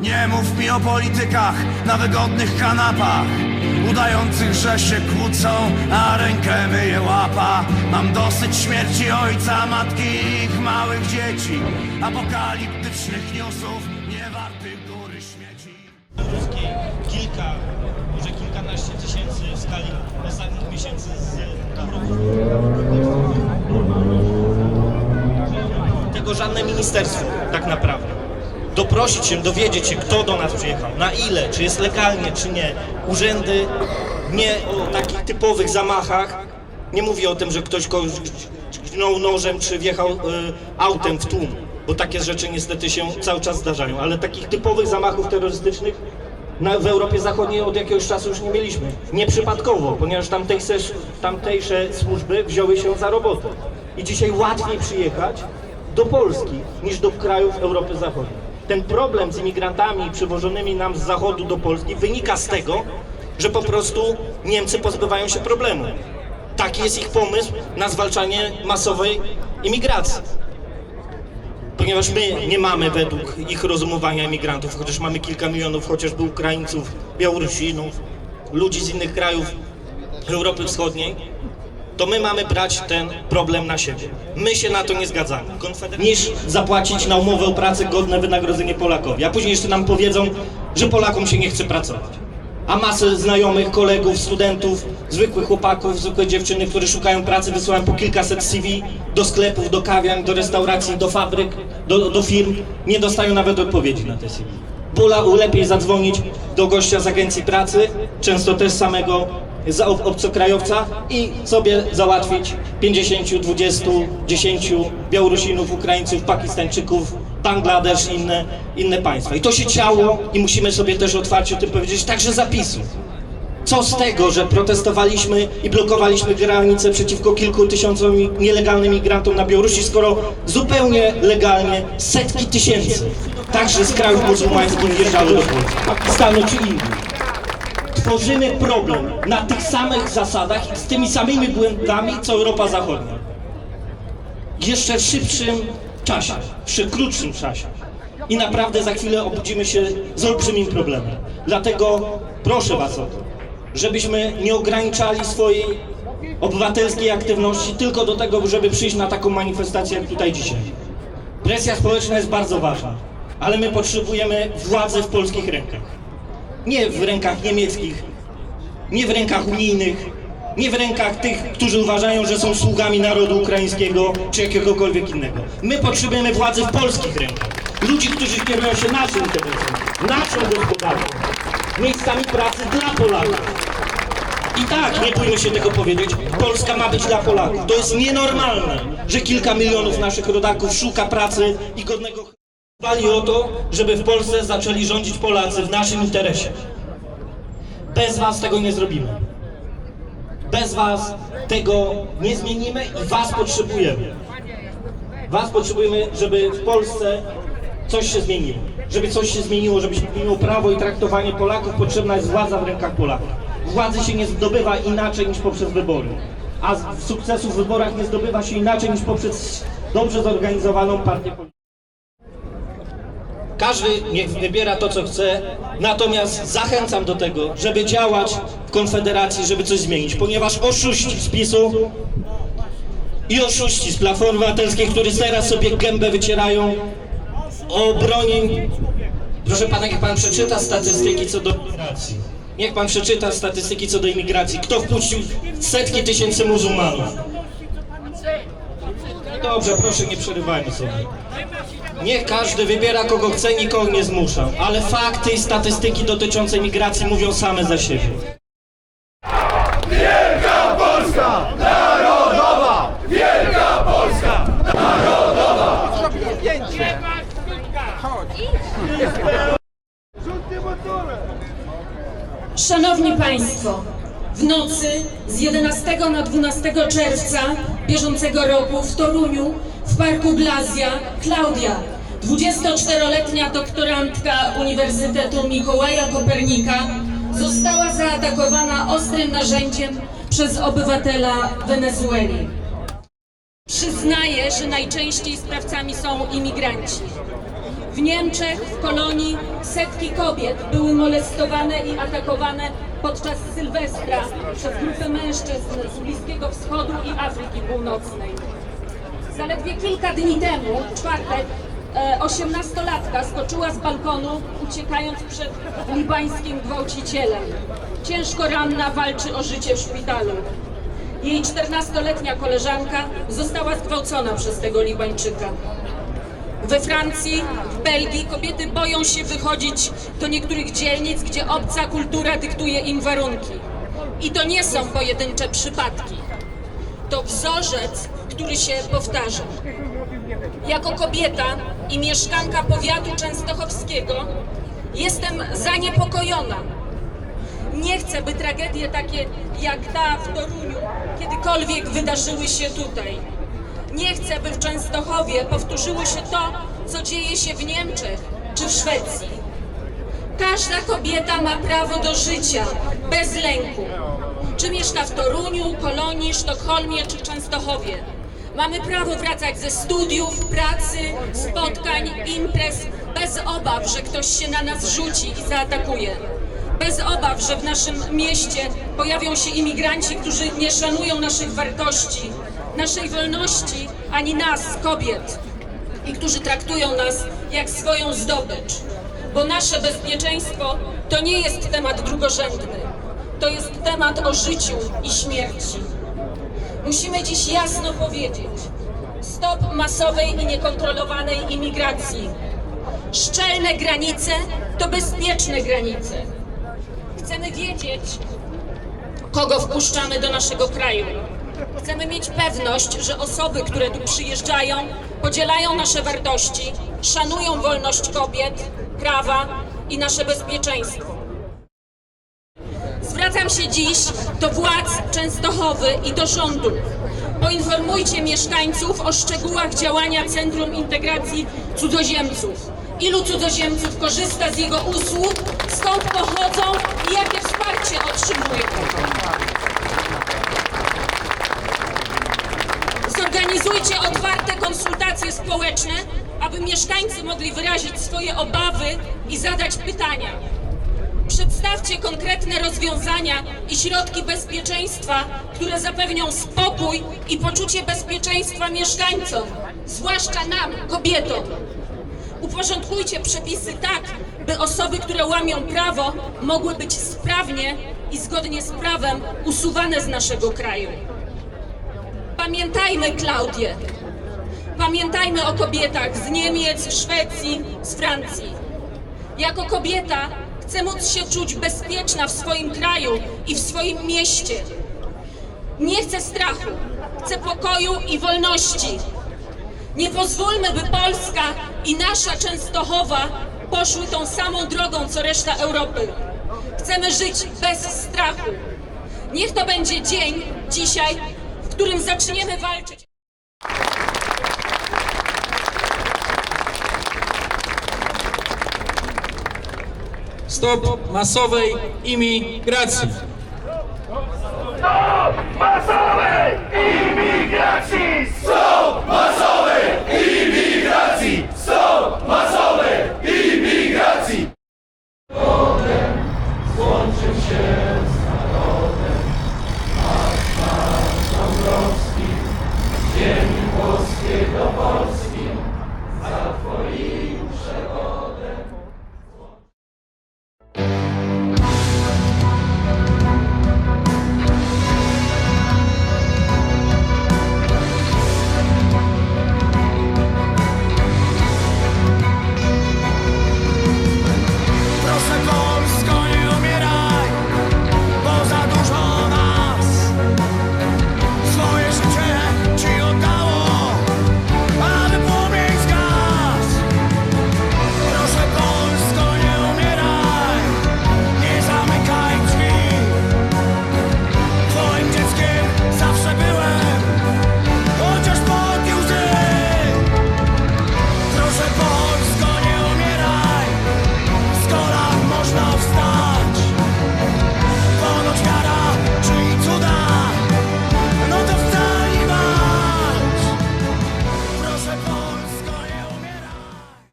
Nie mów mi o politykach na wygodnych kanapach Udających, że się kłócą, a rękę myje łapa Mam dosyć śmierci ojca, matki i ich małych dzieci Apokaliptycznych newsów, nie wartych góry śmieci ruskiej kilka, może kilkanaście tysięcy w skali ostatnich miesięcy z. Tego żadne ministerstwo tak naprawdę. Doprosić się, dowiedzieć się, kto do nas przyjechał, na ile, czy jest legalnie, czy nie. Urzędy nie o takich typowych zamachach. Nie mówię o tym, że ktoś kogoś dźgnął nożem, czy wjechał y, autem w tłum, bo takie rzeczy niestety się cały czas zdarzają, ale takich typowych zamachów terrorystycznych na, w Europie Zachodniej od jakiegoś czasu już nie mieliśmy. Nieprzypadkowo, ponieważ tamtejsze, tamtejsze służby wzięły się za robotę. I dzisiaj łatwiej przyjechać do Polski niż do krajów Europy Zachodniej. Ten problem z imigrantami przywożonymi nam z zachodu do Polski wynika z tego, że po prostu Niemcy pozbywają się problemu. Taki jest ich pomysł na zwalczanie masowej imigracji. Ponieważ my nie mamy według ich rozumowania imigrantów, chociaż mamy kilka milionów chociażby Ukraińców, Białorusinów, ludzi z innych krajów Europy Wschodniej, to my mamy brać ten problem na siebie. My się na to nie zgadzamy. Niż zapłacić na umowę o pracę godne wynagrodzenie Polakowi. A później jeszcze nam powiedzą, że Polakom się nie chce pracować. A masę znajomych, kolegów, studentów, zwykłych chłopaków, zwykłe dziewczyny, które szukają pracy, wysyłają po kilkaset CV do sklepów, do kawiarń, do restauracji, do fabryk, do, do firm. Nie dostają nawet odpowiedzi na te CV. Bola lepiej zadzwonić do gościa z agencji pracy, często też samego za ob- obcokrajowca i sobie załatwić 50, 20, 10 Białorusinów, Ukraińców, Pakistańczyków, Bangladesz i inne, inne państwa. I to się działo i musimy sobie też otwarcie o tym powiedzieć, także zapisu. Co z tego, że protestowaliśmy i blokowaliśmy granice przeciwko kilku tysiącom nielegalnym migrantom na Białorusi, skoro zupełnie legalnie setki tysięcy, także z krajów muzułmańskich wjeżdżały do Polski, Pakistanu czy Indii tworzymy problem na tych samych zasadach i z tymi samymi błędami, co Europa Zachodnia. W jeszcze szybszym czasie, w jeszcze krótszym czasie. I naprawdę za chwilę obudzimy się z olbrzymim problemem. Dlatego proszę Was o to, żebyśmy nie ograniczali swojej obywatelskiej aktywności tylko do tego, żeby przyjść na taką manifestację jak tutaj dzisiaj. Presja społeczna jest bardzo ważna, ale my potrzebujemy władzy w polskich rękach nie w rękach niemieckich, nie w rękach unijnych, nie w rękach tych, którzy uważają, że są sługami narodu ukraińskiego czy jakiegokolwiek innego. My potrzebujemy władzy w polskich rękach. Ludzi, którzy kierują się naszym interesem, naszą gospodarką, miejscami pracy dla Polaków. I tak, nie bójmy się tego powiedzieć, Polska ma być dla Polaków. To jest nienormalne, że kilka milionów naszych rodaków szuka pracy i godnego Dbali o to, żeby w Polsce zaczęli rządzić Polacy w naszym interesie. Bez was tego nie zrobimy. Bez was tego nie zmienimy i was potrzebujemy. Was potrzebujemy, żeby w Polsce coś się zmieniło. Żeby coś się zmieniło, żeby się zmieniło prawo i traktowanie Polaków, potrzebna jest władza w rękach Polaków. Władzy się nie zdobywa inaczej niż poprzez wybory. A sukcesu w wyborach nie zdobywa się inaczej niż poprzez dobrze zorganizowaną partię polityczną. Każdy niech wybiera to, co chce, natomiast zachęcam do tego, żeby działać w Konfederacji, żeby coś zmienić, ponieważ oszuści z PiSu i oszuści z Platformy Obywatelskiej, którzy teraz sobie gębę wycierają o broni. Proszę pana, niech pan przeczyta statystyki co do imigracji. Niech pan przeczyta statystyki co do imigracji. Kto wpuścił setki tysięcy muzułmanów? Dobrze, proszę, nie przerywajmy sobie. Niech każdy wybiera kogo chce, nikogo nie zmusza. Ale fakty i statystyki dotyczące migracji mówią same za siebie. Szanowni Państwo, w nocy z 11 na 12 czerwca bieżącego roku w Toruniu w Parku Glazja Klaudia, 24-letnia doktorantka Uniwersytetu Mikołaja Kopernika, została zaatakowana ostrym narzędziem przez obywatela Wenezueli. Przyznaję, że najczęściej sprawcami są imigranci. W Niemczech, w kolonii, setki kobiet były molestowane i atakowane podczas Sylwestra przez grupy mężczyzn z Bliskiego Wschodu i Afryki Północnej. Zaledwie kilka dni temu, w czwartek, osiemnastolatka skoczyła z balkonu, uciekając przed libańskim gwałcicielem. Ciężko ranna walczy o życie w szpitalu. Jej 14-letnia koleżanka została zgwałcona przez tego Libańczyka. We Francji, w Belgii kobiety boją się wychodzić do niektórych dzielnic, gdzie obca kultura dyktuje im warunki. I to nie są pojedyncze przypadki. To wzorzec, który się powtarza. Jako kobieta i mieszkanka powiatu częstochowskiego jestem zaniepokojona. Nie chcę, by tragedie takie jak ta w Toruniu kiedykolwiek wydarzyły się tutaj. Nie chcę, by w Częstochowie powtórzyło się to, co dzieje się w Niemczech czy w Szwecji. Każda kobieta ma prawo do życia bez lęku. Czy mieszka w Toruniu, Kolonii, Sztokholmie czy Częstochowie. Mamy prawo wracać ze studiów, pracy, spotkań, imprez bez obaw, że ktoś się na nas rzuci i zaatakuje. Bez obaw, że w naszym mieście pojawią się imigranci, którzy nie szanują naszych wartości, naszej wolności, ani nas, kobiet i którzy traktują nas jak swoją zdobycz. Bo nasze bezpieczeństwo to nie jest temat drugorzędny. To jest temat o życiu i śmierci. Musimy dziś jasno powiedzieć: stop masowej i niekontrolowanej imigracji. Szczelne granice to bezpieczne granice. Chcemy wiedzieć, kogo wpuszczamy do naszego kraju. Chcemy mieć pewność, że osoby, które tu przyjeżdżają, podzielają nasze wartości, szanują wolność kobiet, prawa i nasze bezpieczeństwo. Zwracam się dziś do władz Częstochowy i do rządu. Poinformujcie mieszkańców o szczegółach działania Centrum Integracji Cudzoziemców. Ilu cudzoziemców korzysta z jego usług, skąd pochodzą i jakie wsparcie otrzymują. Zorganizujcie otwarte konsultacje społeczne, aby mieszkańcy mogli wyrazić swoje obawy i zadać pytania. Przedstawcie konkretne rozwiązania i środki bezpieczeństwa, które zapewnią spokój i poczucie bezpieczeństwa mieszkańcom, zwłaszcza nam, kobietom. Uporządkujcie przepisy tak, by osoby, które łamią prawo, mogły być sprawnie i zgodnie z prawem usuwane z naszego kraju. Pamiętajmy Klaudię. Pamiętajmy o kobietach z Niemiec, Szwecji, z Francji. Jako kobieta chcę móc się czuć bezpieczna w swoim kraju i w swoim mieście. Nie chcę strachu, chcę pokoju i wolności. Nie pozwólmy, by Polska i nasza Częstochowa poszły tą samą drogą, co reszta Europy. Chcemy żyć bez strachu. Niech to będzie dzień dzisiaj, w którym zaczniemy walczyć. Stop masowej imigracji. imigracji! Stop masowej